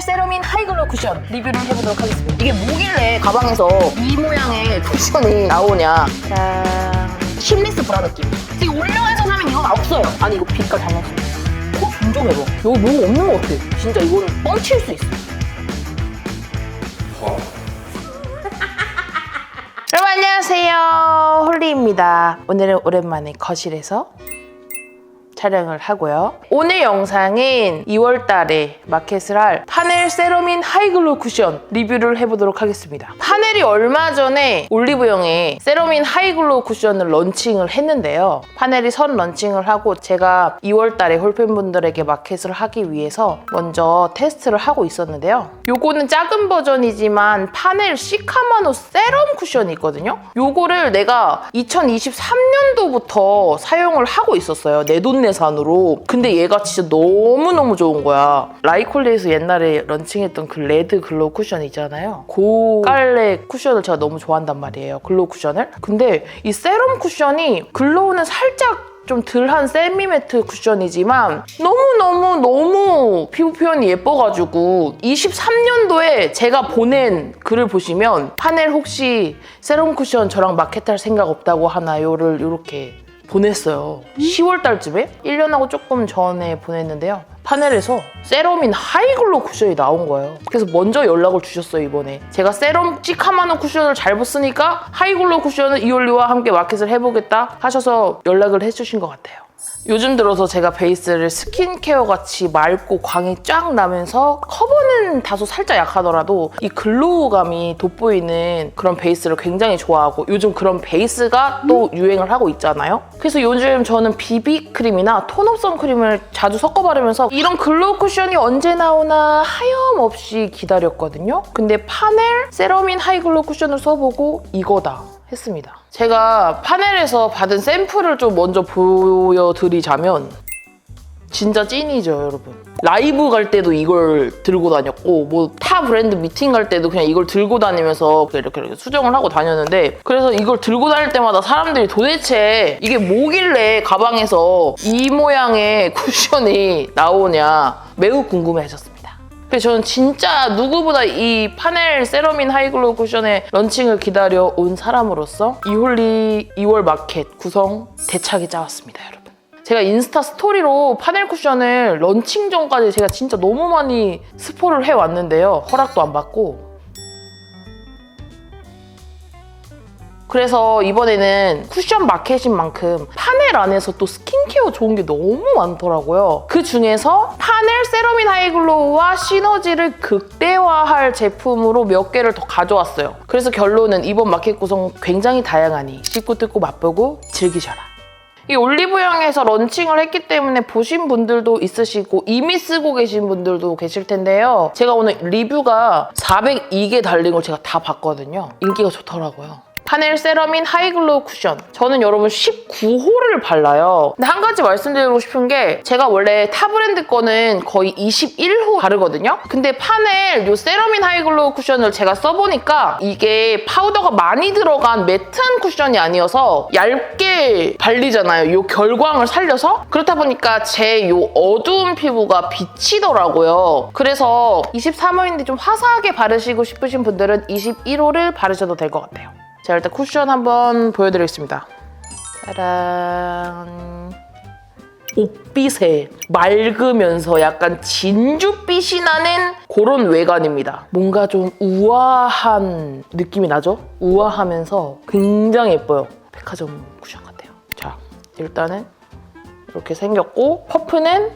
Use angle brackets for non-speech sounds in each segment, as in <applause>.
세라민 하이글로 쿠션 리뷰를 해보도록 하겠습니다. 이게 뭐길래 가방에서 이 모양의 쿠션이 나오냐. 짠. 심리스 브라 느낌. 지금 올려서 사면 이건 없어요. 아니 이거 빛깔 잘 맞춰. 코 매워. 여기 뭐 없는 것 같아. 진짜 이거는 뻥칠 수 있어. <laughs> 여러분 안녕하세요. 홀리입니다. 오늘은 오랜만에 거실에서 촬영을 하고요. 오늘 영상은 2월 달에 마켓을 할 파넬 세라민 하이글로 쿠션 리뷰를 해보도록 하겠습니다. 파넬이 얼마 전에 올리브영에 세라민 하이글로 쿠션을 런칭을 했는데요. 파넬이 선 런칭을 하고 제가 2월 달에 홀팬분들에게 마켓을 하기 위해서 먼저 테스트를 하고 있었는데요. 요거는 작은 버전이지만 파넬 시카마노 세럼 쿠션이 있거든요. 요거를 내가 2023년도부터 사용을 하고 있었어요. 내 돈내 산으로. 근데 얘가 진짜 너무너무 좋은 거야. 라이콜리에서 옛날에 런칭했던 그 레드 글로우 쿠션 있잖아요. 그 깔레 쿠션을 제가 너무 좋아한단 말이에요. 글로우 쿠션을. 근데 이 세럼 쿠션이 글로우는 살짝 좀 덜한 세미 매트 쿠션이지만 너무너무 너무 피부 표현이 예뻐가지고 23년도에 제가 보낸 글을 보시면 파넬 혹시 세럼 쿠션 저랑 마켓할 생각 없다고 하나요?를 이렇게 보냈어요. 10월 달쯤에 1년하고 조금 전에 보냈는데요. 파넬에서 세럼인 하이글로 쿠션이 나온 거예요. 그래서 먼저 연락을 주셨어요, 이번에. 제가 세럼 시카마노 쿠션을 잘 붙으니까 하이글로 쿠션을 이올리와 함께 마켓을 해보겠다 하셔서 연락을 해주신 것 같아요. 요즘 들어서 제가 베이스를 스킨케어 같이 맑고 광이 쫙 나면서 커버는 다소 살짝 약하더라도 이 글로우감이 돋보이는 그런 베이스를 굉장히 좋아하고 요즘 그런 베이스가 또 유행을 하고 있잖아요. 그래서 요즘 저는 비비크림이나 톤업 선크림을 자주 섞어 바르면서 이런 글로우 쿠션이 언제 나오나 하염없이 기다렸거든요. 근데 파넬 세러민 하이글로우 쿠션을 써보고 이거다. 했습니다. 제가 파넬에서 받은 샘플을 좀 먼저 보여드리자면 진짜 찐이죠, 여러분. 라이브 갈 때도 이걸 들고 다녔고 뭐 타 브랜드 미팅 갈 때도 그냥 이걸 들고 다니면서 이렇게, 이렇게 수정을 하고 다녔는데 그래서 이걸 들고 다닐 때마다 사람들이 도대체 이게 뭐길래 가방에서 이 모양의 쿠션이 나오냐 매우 궁금해 하셨습니다. 그래서 저는 진짜 누구보다 이 파넬 세러민 하이글로우 쿠션의 런칭을 기다려 온 사람으로서 이홀리 2월 마켓 구성 대차게 짜왔습니다, 여러분. 제가 인스타 스토리로 파넬 쿠션을 런칭 전까지 제가 진짜 너무 많이 스포를 해왔는데요. 허락도 안 받고 그래서 이번에는 쿠션 마켓인 만큼 파넬 안에서 또 스킨케어 좋은 게 너무 많더라고요. 그 중에서 파넬 세러민 하이글로우와 시너지를 극대화할 제품으로 몇 개를 더 가져왔어요. 그래서 결론은 이번 마켓 구성 굉장히 다양하니 씹고 뜯고 맛보고 즐기셔라. 이 올리브영에서 런칭을 했기 때문에 보신 분들도 있으시고 이미 쓰고 계신 분들도 계실 텐데요. 제가 오늘 리뷰가 402개 달린 걸 제가 다 봤거든요. 인기가 좋더라고요. 파넬 세러민 하이글로우 쿠션. 저는 여러분 19호를 발라요. 근데 한 가지 말씀드리고 싶은 게 제가 원래 타 브랜드 거는 거의 21호 바르거든요. 근데 파넬 요 세러민 하이글로우 쿠션을 제가 써보니까 이게 파우더가 많이 들어간 매트한 쿠션이 아니어서 얇게 발리잖아요. 요 결광을 살려서 그렇다 보니까 제 요 어두운 피부가 비치더라고요. 그래서 23호인데 좀 화사하게 바르시고 싶으신 분들은 21호를 바르셔도 될 것 같아요. 자 일단 쿠션 한번 보여드리겠습니다. 짜란. 옥빛에 맑으면서 약간 진주빛이 나는 그런 외관입니다. 뭔가 좀 우아한 느낌이 나죠? 우아하면서 굉장히 예뻐요. 백화점 쿠션 같아요. 자, 일단은 이렇게 생겼고 퍼프는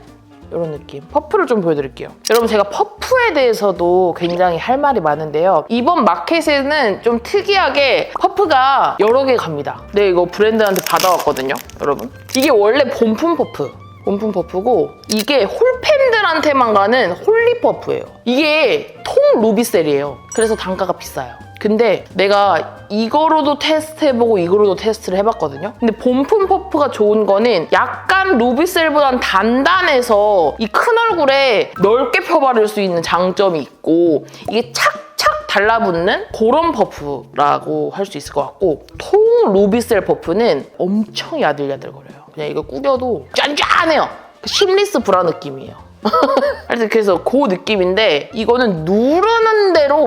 이런 느낌. 퍼프를 좀 보여드릴게요. 여러분 제가 퍼프에 대해서도 굉장히 할 말이 많은데요. 이번 마켓에는 좀 특이하게 퍼프가 여러 개 갑니다. 네, 이거 브랜드한테 받아왔거든요, 여러분. 이게 원래 본품 퍼프. 본품 퍼프고 이게 홀팬들한테만 가는 홀리 퍼프예요. 이게 통 루비셀이에요. 그래서 단가가 비싸요. 근데 내가 이거로도 테스트해보고 이거로도 테스트를 해봤거든요. 근데 본품 퍼프가 좋은 거는 약간 루비셀보단 단단해서 이 큰 얼굴에 넓게 펴바를 수 있는 장점이 있고 이게 착착 달라붙는 그런 퍼프라고 할 수 있을 것 같고 통 루비셀 퍼프는 엄청 야들야들거려요. 그냥 이거 꾸겨도 짠짠해요. 심리스 브라 느낌이에요. <laughs> 그래서 그 느낌인데 이거는 누르는 대로.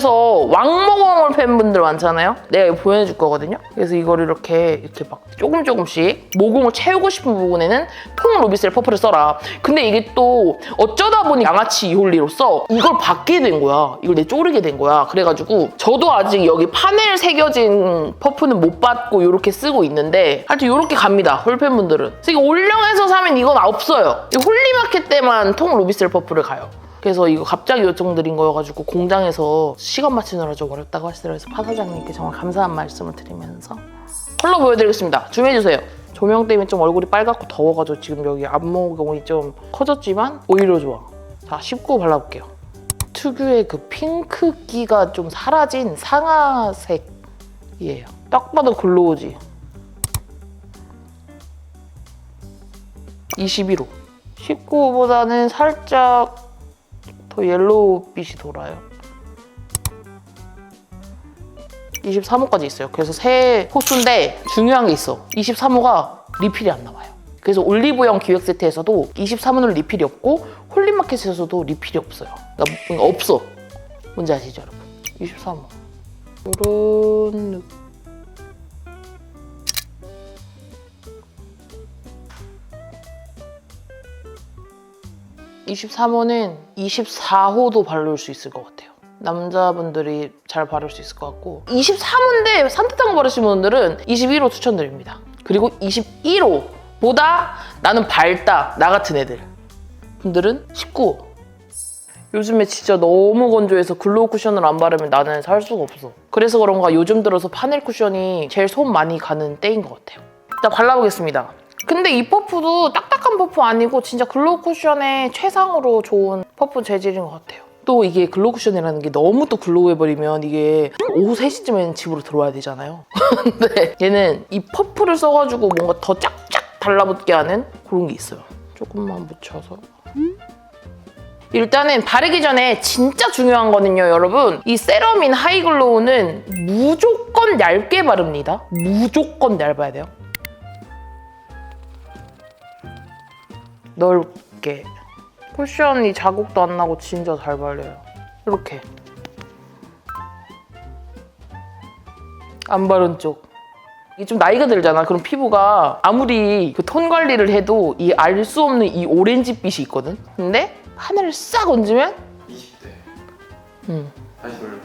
그래서 왕모공을 팬분들 많잖아요. 내가 이거 보여줄 거거든요. 그래서 이거를 이렇게 이렇게 막 조금 조금씩 모공을 채우고 싶은 부분에는 통 루비셀 퍼프를 써라. 근데 이게 또 어쩌다 보니 양아치 이홀리로서 이걸 받게 된 거야. 이걸 내 쪼르게 된 거야. 그래가지고 저도 아직 여기 파넬 새겨진 퍼프는 못 받고 이렇게 쓰고 있는데 하여튼 이렇게 갑니다. 홀팬분들은. 그래서 이거 올영에서 사면 이건 없어요. 이 홀리마켓 때만 통 루비셀 퍼프를 가요. 그래서 이거 갑자기 요청드린 거여가지고 공장에서 시간 맞추느라 좀 어렵다고 하시더라고요. 그래서 파 사장님께 정말 감사한 말씀을 드리면서 컬러 보여드리겠습니다. 줌해주세요. 조명 때문에 좀 얼굴이 빨갛고 더워가지고 지금 여기 앞모공이 좀 커졌지만 오히려 좋아. 자, 19 발라볼게요. 특유의 그 핑크기가 좀 사라진 상아색이에요. 딱 봐도 글로우지. 21호. 19보다는 살짝 더 옐로우빛이 돌아요. 23호까지 있어요. 그래서 새 호수인데 중요한 게 있어. 23호가 리필이 안 나와요. 그래서 올리브영 기획 세트에서도 23호는 리필이 없고 홀리마켓에서도 리필이 없어요. 그러니까 없어. 뭔지 아시죠, 여러분? 23호. 이런 느낌. 23호는 24호도 바를 수 있을 것 같아요. 남자분들이 잘 바를 수 있을 것 같고 23호인데 산뜻한 거 바르시는 분들은 21호 추천드립니다. 그리고 21호보다 나는 밝다 나 같은 애들 분들은 19호 요즘에 진짜 너무 건조해서 글로우 쿠션을 안 바르면 나는 살 수가 없어. 그래서 그런가 요즘 들어서 파넬 쿠션이 제일 손 많이 가는 때인 것 같아요. 일단 발라보겠습니다. 근데 이 퍼프도 딱딱한 퍼프 아니고 진짜 글로우 쿠션의 최상으로 좋은 퍼프 재질인 것 같아요. 또 이게 글로우 쿠션이라는 게 너무 또 글로우해버리면 이게 오후 3시쯤에는 집으로 들어와야 되잖아요. 근데 <laughs> 얘는 이 퍼프를 써가지고 뭔가 더 쫙쫙 달라붙게 하는 그런 게 있어요. 조금만 묻혀서. 일단은 바르기 전에 진짜 중요한 거는요, 여러분. 이 세럼인 하이글로우는 무조건 얇게 바릅니다. 무조건 얇아야 돼요. 넓게. 쿠션이 자국도 안 나고 진짜 잘 발려요. 이렇게. 안 바른 쪽. 이게 좀 나이가 들잖아. 그럼 피부가 아무리 그 톤 관리를 해도 이 알 수 없는 이 오렌지빛이 있거든. 근데 하늘을 싹 얹으면 20대 음. 다시 돌리고 30돌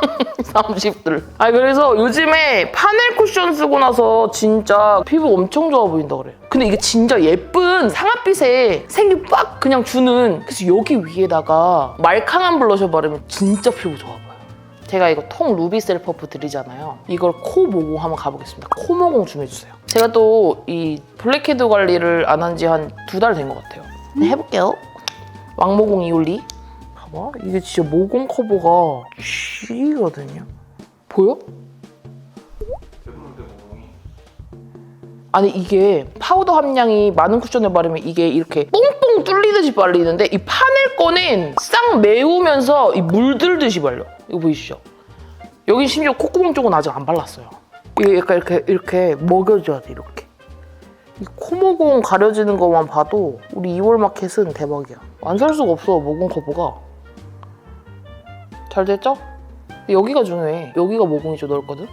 <laughs> 30들. 아 그래서 요즘에 파넬 쿠션 쓰고 나서 진짜 피부 엄청 좋아 보인다 그래. 근데 이게 진짜 예쁜 상아빛에 색이 빡 그냥 주는 그래서 여기 위에다가 말캉한 블러셔 바르면 진짜 피부 좋아 보여. 제가 이거 통 루비 셀 퍼프 드리잖아요. 이걸 코 모공 한번 가보겠습니다. 코 모공 좀 해주세요. 제가 또 이 블랙헤드 관리를 안 한 지 한 두 달 된 것 같아요. 네, 해볼게요. 왕모공 이올리. 봐봐. 이게 진짜 모공 커버가 G거든요. 보여? 아니 이게 파우더 함량이 많은 쿠션을 바르면 이게 이렇게 뽕뽕 뚫리듯이 발리는데 이 파넬 거는 싹 메우면서 이 물들듯이 발려. 이거 보이시죠? 여기 심지어 콧구멍 쪽은 아직 안 발랐어요. 이게 약간 이렇게 이렇게 먹여줘야 돼 이렇게. 이 코모공 가려지는 것만 봐도 우리 2월 마켓은 대박이야. 안 살 수가 없어 모공 커버가. 잘 됐죠? 여기가 중요해. 여기가 모공이 좀 넓거든?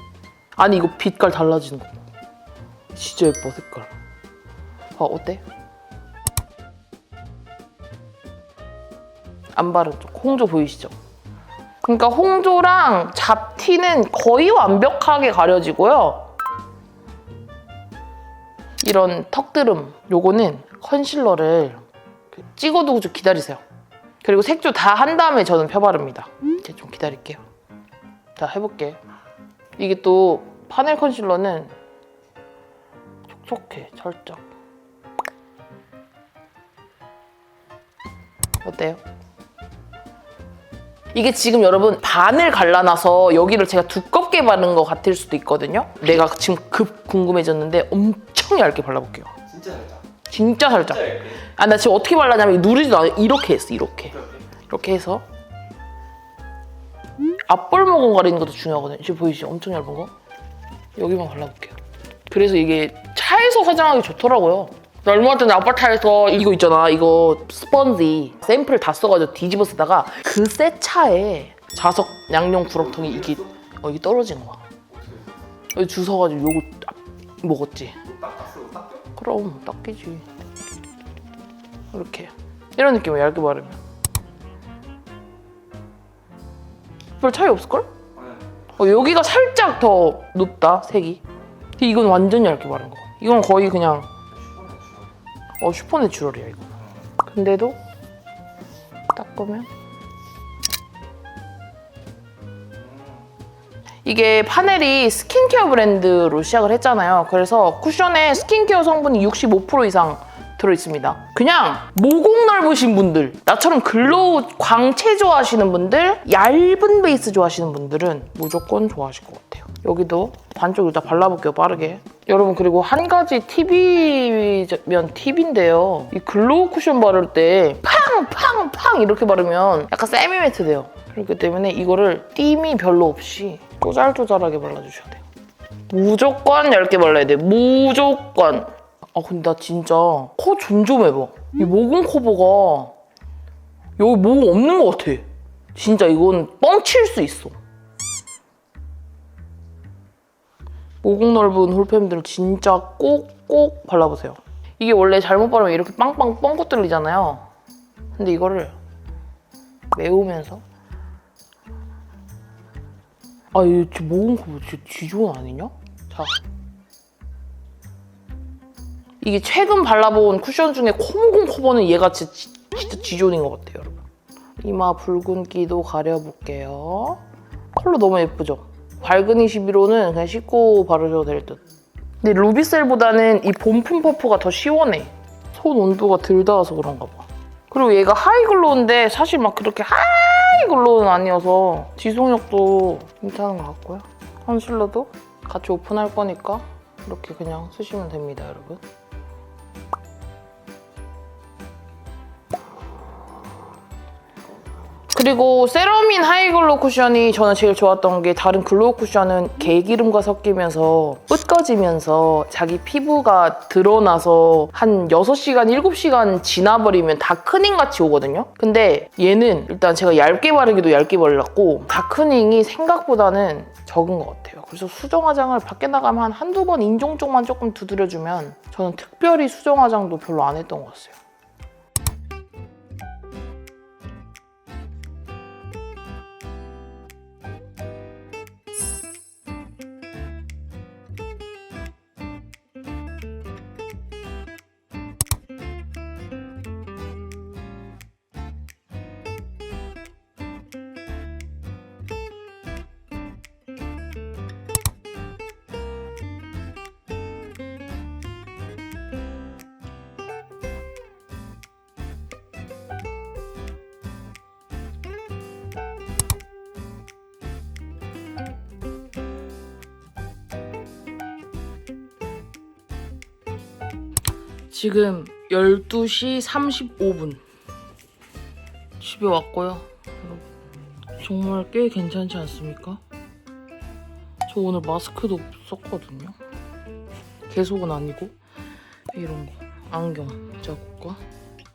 아니 이거 빛깔 달라지는 거. 진짜 예뻐 색깔. 아 어때? 안 바른 쪽 홍조 보이시죠? 그러니까 홍조랑 잡티는 거의 완벽하게 가려지고요. 이런 턱드름 요거는 컨실러를 찍어두고 좀 기다리세요. 그리고 색조 다 한 다음에 저는 펴바릅니다. 이제 좀 기다릴게요. 자 해볼게. 이게 또 파넬 컨실러는 촉촉해 살짝. 어때요? 이게 지금 여러분 반을 갈라놔서 여기를 제가 두껍게 바른 것 같을 수도 있거든요. 내가 지금 급 궁금해졌는데 엄청 얇게 발라볼게요. 진짜 살짝 진짜 살짝. 진짜 얇게 아나 지금 어떻게 발라냐면 누르지도 않아 이렇게 했어 이렇게 이렇게 해서 앞볼 모공 가리는 것도 중요하거든요. 지금 보이시죠? 엄청 얇은 거. 여기만 발라볼게요. 그래서 이게 차에서 화장하기 좋더라고요. 나 얼마 전에 아파트에서 이거 있잖아 이거 스펀지 샘플 다 써가지고 뒤집어 쓰다가 그 새 차에 자석 양념 구렁텅이 이게 어 이게 떨어진 거야 여기 주워가지고 요거 딱 먹었지? 그럼 닦이지 이렇게 이런 느낌이야 얇게 바르면 별 차이 없을걸? 어, 여기가 살짝 더 높다 색이. 근데 이건 완전 얇게 바른 거. 이건 거의 그냥 어 슈퍼 내추럴이야 이거. 근데도 닦으면 이게 파넬이 스킨케어 브랜드로 시작을 했잖아요. 그래서 쿠션에 스킨케어 성분이 65% 이상 들어있습니다. 그냥 모공 넓으신 분들 나처럼 글로우 광채 좋아하시는 분들 얇은 베이스 좋아하시는 분들은 무조건 좋아하실 것 같아요. 여기도 반쪽 일단 발라볼게요 빠르게. 여러분 그리고 한 가지 팁이면 팁인데요. 이 글로우 쿠션 바를 때 팡 팡 팡 이렇게 바르면 약간 세미 매트 돼요. 그렇기 때문에 이거를 띠이 별로 없이 쪼잘쪼잘하게 발라주셔야 돼요. 무조건 얇게 발라야 돼 무조건 아 근데 나 진짜 코 점점 해봐. 이 모공 커버가 여기 모공 없는 것 같아. 진짜 이건 뻥칠 수 있어. 모공 넓은 홀팸들 진짜 꼭꼭 발라보세요. 이게 원래 잘못 바르면 이렇게 빵빵 뻥긋 뚫리잖아요. 근데 이거를 메우면서. 아, 진짜 모공 커버 진짜 쥐좋은 아니냐? 자. 이게 최근 발라본 쿠션 중에 코모공 커버는 얘가 진짜, 지- 진짜 쥐존인 것 같아요, 여러분. 이마 붉은기도 가려볼게요. 컬러 너무 예쁘죠? 밝은 21호는 그냥 씻고 바르셔도 될 듯. 근데 루비셀보다는 이 본품 퍼프가 더 시원해. 손 온도가 덜 닿아서 그런가 봐. 그리고 얘가 하이글로우인데 사실 막 그렇게 하이글로우는 아니어서 지속력도 괜찮은 것 같고요. 컨실러도 같이 오픈할 거니까 이렇게 그냥 쓰시면 됩니다, 여러분. 그리고 세라민 하이글로우 쿠션이 저는 제일 좋았던 게 다른 글로우 쿠션은 개기름과 섞이면서 뿌꺼지면서 자기 피부가 드러나서 한 6시간, 7시간 지나버리면 다크닝 같이 오거든요. 근데 얘는 일단 제가 얇게 바르기도 얇게 발랐고 다크닝이 생각보다는 적은 것 같아요. 그래서 수정 화장을 밖에 나가면 한 한두 번 인종 쪽만 조금 두드려주면 저는 특별히 수정 화장도 별로 안 했던 것 같아요. 지금 12시 35분. 집에 왔고요. 정말 꽤 괜찮지 않습니까? 저 오늘 마스크도 썼거든요. 계속은 아니고 이런 거 안경 자국과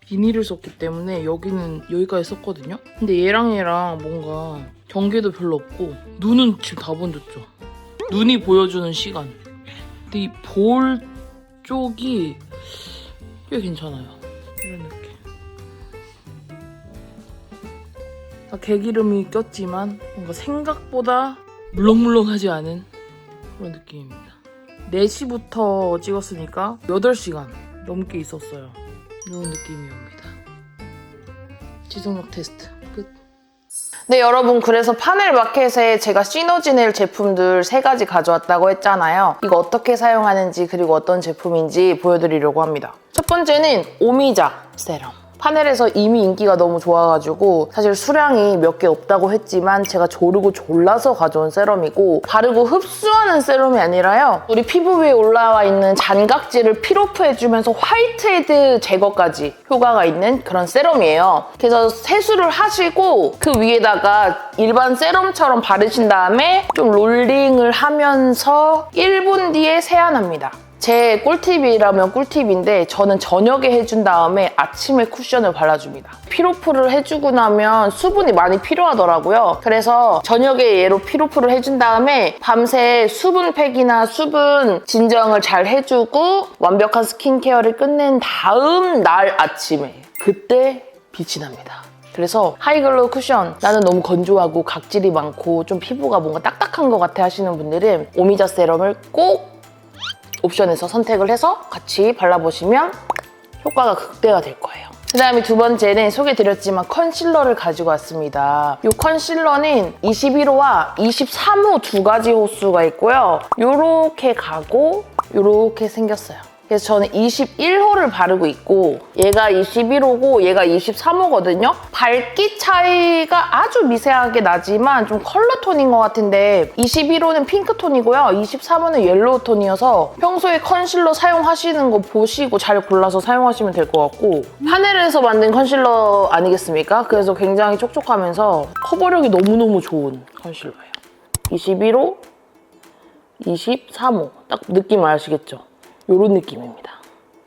비닐을 썼기 때문에 여기는 여기까지 썼거든요. 근데 얘랑 얘랑 뭔가 경계도 별로 없고 눈은 지금 다 번졌죠. 눈이 보여주는 시간. 근데 이 볼 쪽이 꽤 괜찮아요. 이런 느낌. 아, 개기름이 꼈지만 뭔가 생각보다 물렁물렁하지 않은 그런 느낌입니다. 4시부터 찍었으니까 8시간 넘게 있었어요. 이런 느낌이옵니다. 지속력 테스트 끝. 네 여러분 그래서 파넬 마켓에 제가 시너지넬 제품들 세 가지 가져왔다고 했잖아요. 이거 어떻게 사용하는지 그리고 어떤 제품인지 보여드리려고 합니다. 첫 번째는 오미자 세럼. 파넬에서 이미 인기가 너무 좋아가지고 사실 수량이 몇 개 없다고 했지만 제가 조르고 졸라서 가져온 세럼이고 바르고 흡수하는 세럼이 아니라요. 우리 피부 위에 올라와 있는 잔각질을 필오프해주면서 화이트헤드 제거까지 효과가 있는 그런 세럼이에요. 그래서 세수를 하시고 그 위에다가 일반 세럼처럼 바르신 다음에 좀 롤링을 하면서 1분 뒤에 세안합니다. 제 꿀팁이라면 꿀팁인데 저는 저녁에 해준 다음에 아침에 쿠션을 발라줍니다. 피로풀을 해주고 나면 수분이 많이 필요하더라고요. 그래서 저녁에 얘로 피로풀을 해준 다음에 밤새 수분팩이나 수분 진정을 잘 해주고 완벽한 스킨케어를 끝낸 다음 날 아침에 그때 빛이 납니다. 그래서 하이글로우 쿠션 나는 너무 건조하고 각질이 많고 좀 피부가 뭔가 딱딱한 것 같아 하시는 분들은 오미자 세럼을 꼭 옵션에서 선택을 해서 같이 발라보시면 효과가 극대화 될 거예요. 그 다음에 두 번째는 소개드렸지만 컨실러를 가지고 왔습니다. 이 컨실러는 21호와 23호 두 가지 호수가 있고요. 요렇게 가고 요렇게 생겼어요. 그래서 저는 21호를 바르고 있고 얘가 21호고 얘가 23호거든요. 밝기 차이가 아주 미세하게 나지만 좀 컬러 톤인 것 같은데 21호는 핑크 톤이고요. 23호는 옐로우 톤이어서 평소에 컨실러 사용하시는 거 보시고 잘 골라서 사용하시면 될 것 같고 파넬에서 만든 컨실러 아니겠습니까? 그래서 굉장히 촉촉하면서 커버력이 너무너무 좋은 컨실러예요. 21호, 23호 딱 느낌 아시겠죠? 이런 느낌입니다.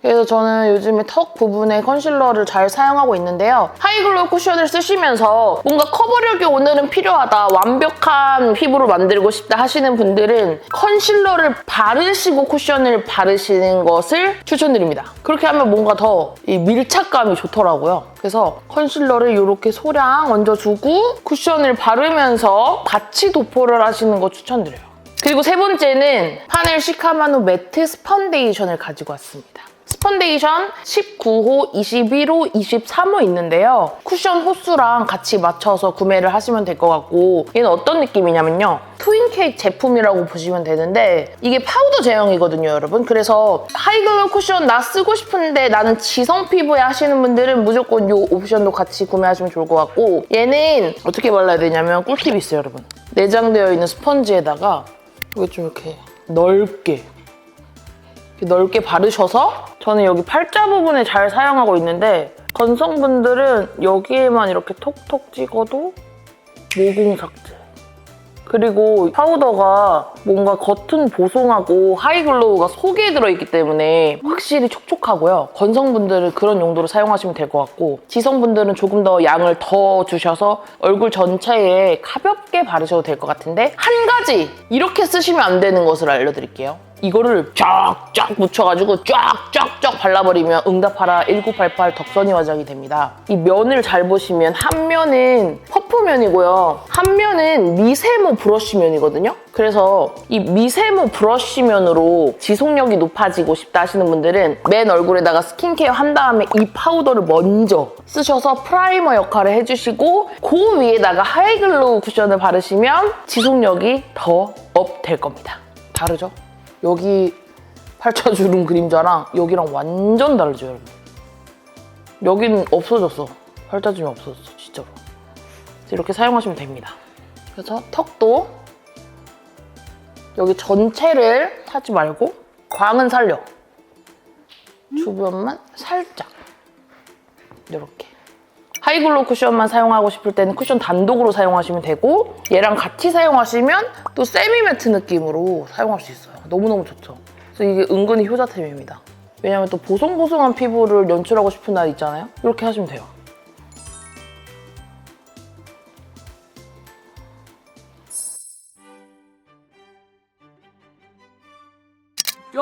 그래서 저는 요즘에 턱 부분에 컨실러를 잘 사용하고 있는데요. 하이글로우 쿠션을 쓰시면서 뭔가 커버력이 오늘은 필요하다, 완벽한 피부로 만들고 싶다 하시는 분들은 컨실러를 바르시고 쿠션을 바르시는 것을 추천드립니다. 그렇게 하면 뭔가 더이 밀착감이 좋더라고요. 그래서 컨실러를 이렇게 소량 얹어주고 쿠션을 바르면서 같이 도포를 하시는 거 추천드려요. 그리고 세 번째는 파넬 시카마노 매트 스펀데이션을 가지고 왔습니다. 스펀데이션 19호, 21호, 23호 있는데요. 쿠션 호수랑 같이 맞춰서 구매를 하시면 될 것 같고 얘는 어떤 느낌이냐면요. 트윈 케이크 제품이라고 보시면 되는데 이게 파우더 제형이거든요, 여러분. 그래서 하이글로우 쿠션 나 쓰고 싶은데 나는 지성 피부에 하시는 분들은 무조건 이 옵션도 같이 구매하시면 좋을 것 같고 얘는 어떻게 발라야 되냐면 꿀팁이 있어요, 여러분. 내장되어 있는 스펀지에다가 이거 좀 이렇게 넓게 이렇게 넓게 바르셔서 저는 여기 팔자 부분에 잘 사용하고 있는데 건성분들은 여기에만 이렇게 톡톡 찍어도 모공 삭제 그리고 파우더가 뭔가 겉은 보송하고 하이글로우가 속에 들어있기 때문에 확실히 촉촉하고요. 건성분들은 그런 용도로 사용하시면 될 것 같고 지성분들은 조금 더 양을 더 주셔서 얼굴 전체에 가볍게 바르셔도 될 것 같은데 한 가지 이렇게 쓰시면 안 되는 것을 알려드릴게요. 이거를 쫙쫙 묻혀가지고 쫙쫙쫙 발라버리면 응답하라 1988 덕선이 화장이 됩니다. 이 면을 잘 보시면 한 면은 퍼프면이고요. 한 면은 미세모 브러쉬면이거든요. 그래서 이 미세모 브러쉬면으로 지속력이 높아지고 싶다 하시는 분들은 맨 얼굴에다가 스킨케어 한 다음에 이 파우더를 먼저 쓰셔서 프라이머 역할을 해주시고 그 위에다가 하이글로우 쿠션을 바르시면 지속력이 더 업 될 겁니다. 다르죠? 여기 팔자주름 그림자랑 여기랑 완전 다르죠, 여러분. 여기는 없어졌어. 팔자주름이 없어졌어, 진짜로. 이렇게 사용하시면 됩니다. 그래서 턱도 여기 전체를 하지 말고 광은 살려. 주변만 살짝. 이렇게. 하이글로우 쿠션만 사용하고 싶을 때는 쿠션 단독으로 사용하시면 되고 얘랑 같이 사용하시면 또 세미 매트 느낌으로 사용할 수 있어요. 너무너무 좋죠. 그래서 이게 은근히 효자템입니다. 왜냐면 또 보송보송한 피부를 연출하고 싶은 날 있잖아요. 이렇게 하시면 돼요. 야!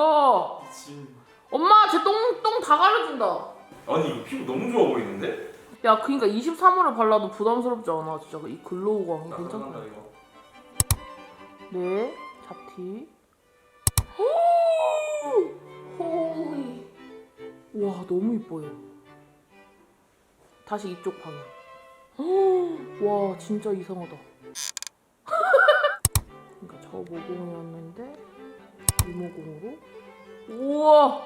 엄마 제 똥 똥 다 가려준다. 아니 이거 피부 너무 좋아 보이는데? 야, 그니까 23호를 발라도 부담스럽지 않아. 진짜 이 글로우가 괜찮다. 네, 잡티. 호이. 와, 너무 이뻐요. 다시 이쪽 방향. 와, 진짜 이상하다. 그러니까 저 모공이었는데 이 모공으로. 우와.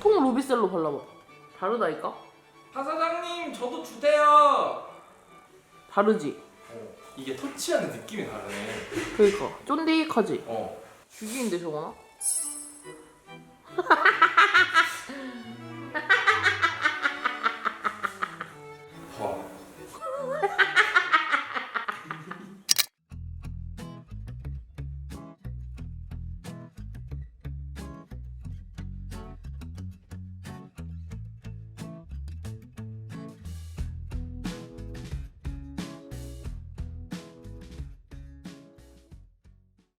통 루비셀로 발라봐. 다르다니까? 하 사장님 저도 주세요. 다르지? 어, 이게 터치하는 느낌이 다르네. 그러니까 쫀득하지? 어. 죽이는데 저거나? <laughs>